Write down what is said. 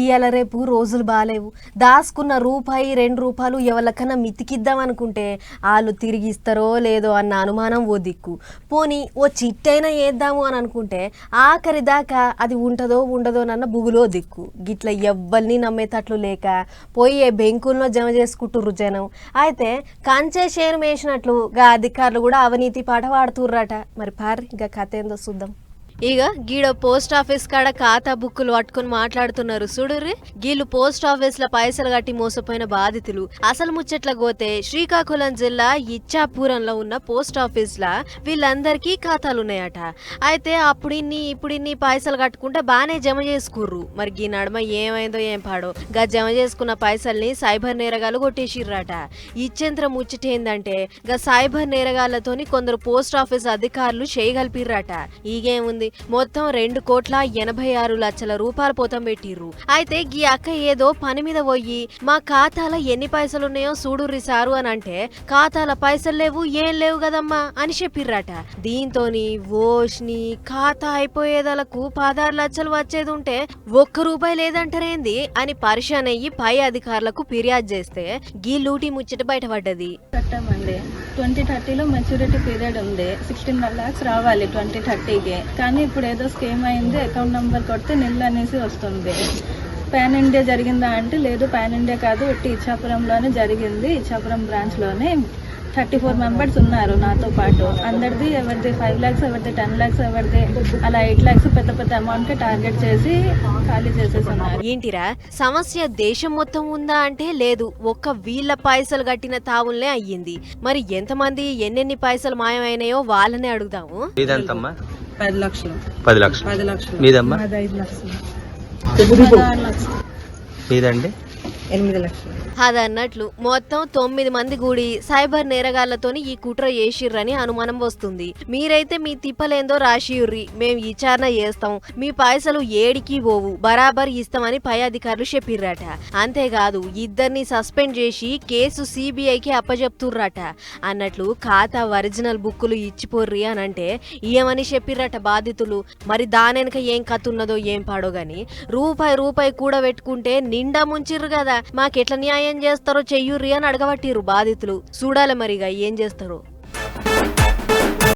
ఇవాళ రేపు రోజులు బాగాలేవు దాచుకున్న రూపాయి రెండు రూపాయలు ఎవరికన్నా మితికిద్దాం అనుకుంటే వాళ్ళు తిరిగి ఇస్తారో లేదో అన్న అనుమానం ఓ దిక్కు. పోనీ ఓ చిట్టైనా వేద్దాము అని అనుకుంటే ఆఖరి దాకా అది ఉంటుందో ఉండదో అన్న బుగులో దిక్కు. గిట్ల ఎవ్వరిని నమ్మేటట్లు లేక పోయి బెంకుల్లో జమ చేసుకుంటుర్రు జనం. అయితే కంచే షేర్ వేసినట్లు గా అధికారులు కూడా అవినీతి పాట పాడుతుర్రట. మరి పారి ఇంకా కథ ఏందో చూద్దాం. ఇక గీడ పోస్ట్ ఆఫీస్ కాడ ఖాతా బుక్కులు పట్టుకొని మాట్లాడుతున్నారు. చూడుర్రి గీళ్ళు పోస్ట్ ఆఫీస్లో పైసలు కట్టి మోసపోయిన బాధితులు. అసలు ముచ్చట్ల పోతే శ్రీకాకుళం జిల్లా ఇచ్చాపురంలో ఉన్న పోస్ట్ ఆఫీస్ లా వీళ్ళందరికీ ఖాతాలు ఉన్నాయట. అయితే అప్పుడు ఇన్ని ఇప్పుడు ఇన్ని పైసలు కట్టుకుంటే బాగానే జమ చేసుకుర్రు. మరి గీ నడమ ఏమైందో ఏం పాడో? గా జమ చేసుకున్న పైసల్ని సైబర్ నేరగాలు కొట్టేసిర్రట. ఇచ్చేంత్ర ముచ్చట ఏందంటే గా సైబర్ నేరగాళ్ళతోని కొందరు పోస్ట్ ఆఫీస్ అధికారులు చేయగలిపిర్రట. ఈగేముంది? మొత్తం రెండు కోట్ల ఎనభై ఆరు లక్షల రూపాయలు పోతం పెట్టిర్రు. అయితే గీ అక్క ఏదో పని మీద పోయి మా ఖాతాలో ఎన్ని పైసలు ఉన్నాయో చూడుర్రి సారు అని అంటే ఖాతాల పైసలు లేవు ఏం లేవు కదమ్మా అని చెప్పిర్రట. దీంతోని ఓష్ని ఖాతా అయిపోయేదలకు పదహారు లక్షలు వచ్చేది ఉంటే ఒక్క రూపాయి లేదంటారేంది అని పరిశాన్ అయ్యి పై అధికారులకు ఫిర్యాదు చేస్తే గీ లూటి ముచ్చట బయటపడ్డది. ట్వంటీ థర్టీలో మెచ్యూరిటీ పీరియడ్ ఉంది. సిక్స్టీన్ లాక్స్ రావాలి ట్వంటీ థర్టీకి. కానీ ఇప్పుడు ఏదో స్కీమ్ అయింది అకౌంట్ నెంబర్ కొడితే నిల్ అనేసి వస్తుంది. పాన్ ఇండియా జరిగిందా అంటే లేదు పాన్ ఇండియా కాదు ఒట్టి ఇచ్చాపురంలోనే జరిగింది ఇచ్చాపురం బ్రాంచ్లోనే థర్టీ ఫోర్ మెంబర్స్ ఉన్నారు నాతో పాటు. అందరిది ఎవరిది ఫైవ్ ల్యాక్స్ ఎవరిది టెన్ ల్యాక్స్ ఎవరిది అలా ఎయిట్ ల్యాక్స్ పెద్ద పెద్ద అమౌంట్కి టార్గెట్ చేసి ఖాళీ చేసేసి ఉన్నారు ఏంటిరా సమస్య దేశం మొత్తం ఉందా అంటే లేదు. ఒక్క వీళ్ళ పైసలు కట్టిన తావులనే అయ్యింది. మరి ఎంతమంది ఎన్నెన్ని పైసలు మాయమైనాయో వాళ్ళనే అడుగుదాము. మీదెంతమ్మా పది లక్షలు. పది లక్షలు. పది లక్షలు. మీదమ్మా? ఐదు లక్షలు. మీదండి? ఎనిమిది లక్షలు. అదన్నట్లు మొత్తం తొమ్మిది మంది కూడి సైబర్ నేరగాళ్ళతోని ఈ కుట్ర చేసిర్రని అనుమానం వస్తుంది. మీరైతే మీ తిప్పలేందో రాసియుర్రి మేము విచారణ చేస్తాం. మీ పైసలు ఏడికి పోవు బరాబర్ ఇస్తామని పై అధికారులు చెప్పిర్రట. అంతేకాదు ఇద్దరిని సస్పెండ్ చేసి కేసు సిబిఐకి అప్పజెప్తుర్రట. అన్నట్లు ఖాతా ఒరిజినల్ బుక్కులు ఇచ్చిపోర్రి అని అంటే ఏమని చెప్పిర్రట బాధితులు. మరి దానెనక ఏం కథ ఉన్నదో ఏం పాడో గాని రూపాయి రూపాయి కూడా పెట్టుకుంటే నిండా ముంచిర్రు కదా మాకెట్ల న్యాయం చేస్తారో చెయ్యుర్రి అని అడగబట్టిర్రు బాధితులు. చూడాలి మరిగా ఏం చేస్తారో.